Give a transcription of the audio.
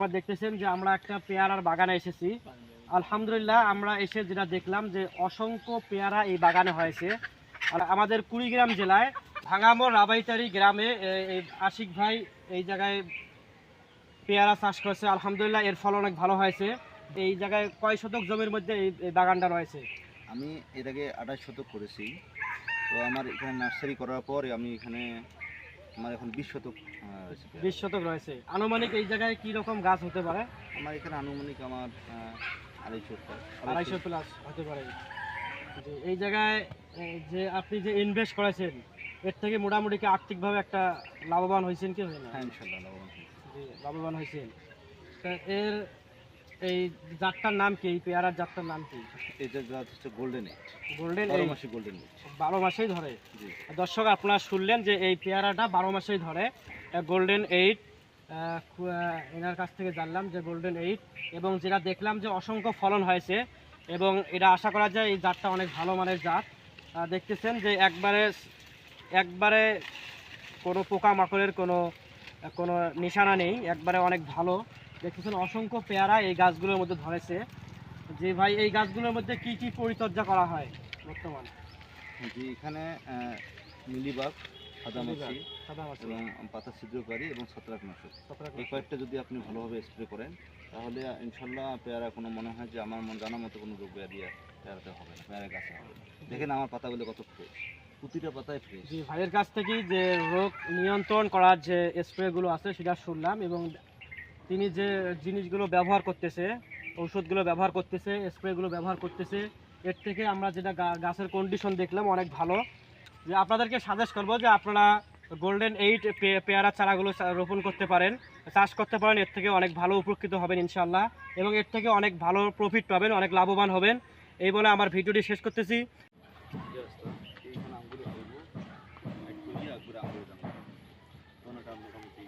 আপনারা দেখতেছেন যে আমরা একটা পেয়ারার বাগানে এসেছি। আলহামদুলিল্লাহ, আমরা এসে যেটা দেখলাম যে অসংখ্য পেয়ারা এই বাগানে হয়েছে। আর আমাদের কুড়িগ্রাম জেলায় ভাঙামোর রাবাইতারি গ্রামে আশিক ভাই এই জায়গায় পেয়ারা চাষ করেছে। আলহামদুলিল্লাহ, এর ফল অনেক ভালো হয়েছে। এই জায়গায় কয় শতক জমির মধ্যে এই বাগানটা রয়েছে? আমি এটাকে আঠাশ শতক করেছি। তো আমার এখানে নার্সারি করার পর আমি এখানে আমার এখন বিশ শতক। বিশ শতক রয়েছে আনুমানিক এই জায়গায় কি রকম গাছ হতে পারে আমার এখানে আনুমানিক আমার আড়াইশো। আড়াইশো প্লাস হতে পারে জি, এই জায়গায় যে আপনি যে ইনভেস্ট করেছেন এর থেকে মোটামুটি কি আর্থিকভাবে একটা লাভবান হয়েছেন কি হয় হ্যাঁ ইনশাল্লাহ লাভবান। লাভবান হয়েছেন এর এই জাতটার নাম কি? এই পেয়ারার জাতটার নাম কি? এটা গাছ হচ্ছে গোল্ডেন এইট গোল্ডেন বারো মাসে গোল্ডেন এইট বারো মাসেই ধরে। দর্শক আপনারা শুনলেন যে এই পেয়ারাটা বারো মাসেই ধরে। গোল্ডেন এইট এনার কাছ থেকে জানলাম যে গোল্ডেন এইট এবং যেটা দেখলাম যে অসংখ্য ফলন হয়েছে এবং এটা আশা করা যায় এই জাতটা অনেক ভালো মানের জাত। দেখতেছেন যে একবারে একবারে কোনো পোকামাকড়ের কোনো কোনো নিশানা নেই একবারে অনেক ভালো। দেখতেছেন অসংখ্য পেয়ারা এই গাছগুলোর মধ্যে ধরেছে। যে ভাই এই গাছগুলোর মধ্যে কি কি পরিচর্যা করা হয় বর্তমান? জি এখানে মিলিবাগ সাদামাছি সাদা এবং পাতা ছিদ্রকারী এবং ছত্রাকনাশক এই কয়েকটা যদি আপনি ভালোভাবে স্প্রে করেন তাহলে ইনশাল্লাহ পেয়ারা কোনো মনে হয় যে আমার মন জানার মতো কোনো রোগ ব্যাধি পেয়ারাতে হবে না পেয়ারা গাছে হবে না। দেখেন আমার পাতাগুলো কত ফ্রেশ প্রতিটা পাতায় ফ্রেশ জি ভাইয়ের কাছ থেকেই যে রোগ নিয়ন্ত্রণ করার যে স্প্রেগুলো আছে সেটা শুনলাম এবং তিনি যে জিনিসগুলো ব্যবহার করতেছে ঔষধগুলো ব্যবহার করতেছে স্প্রেগুলো ব্যবহার করতেছে এর থেকে আমরা যেটা গাছের কন্ডিশন দেখলাম অনেক ভালো যে আপনাদেরকে সাজেস্ট করব যে আপনারা গোল্ডেন এইট পেয়ারা চারাগুলো রোপণ করতে পারেন চাষ করতে পারেন এর থেকে অনেক ভালো উপকৃত হবেন ইনশাল্লাহ এবং এর থেকে অনেক ভালো প্রফিট পাবেন অনেক লাভবান হবেন এই বলে আমার ভিডিওটি শেষ করতেছি মোটামুটি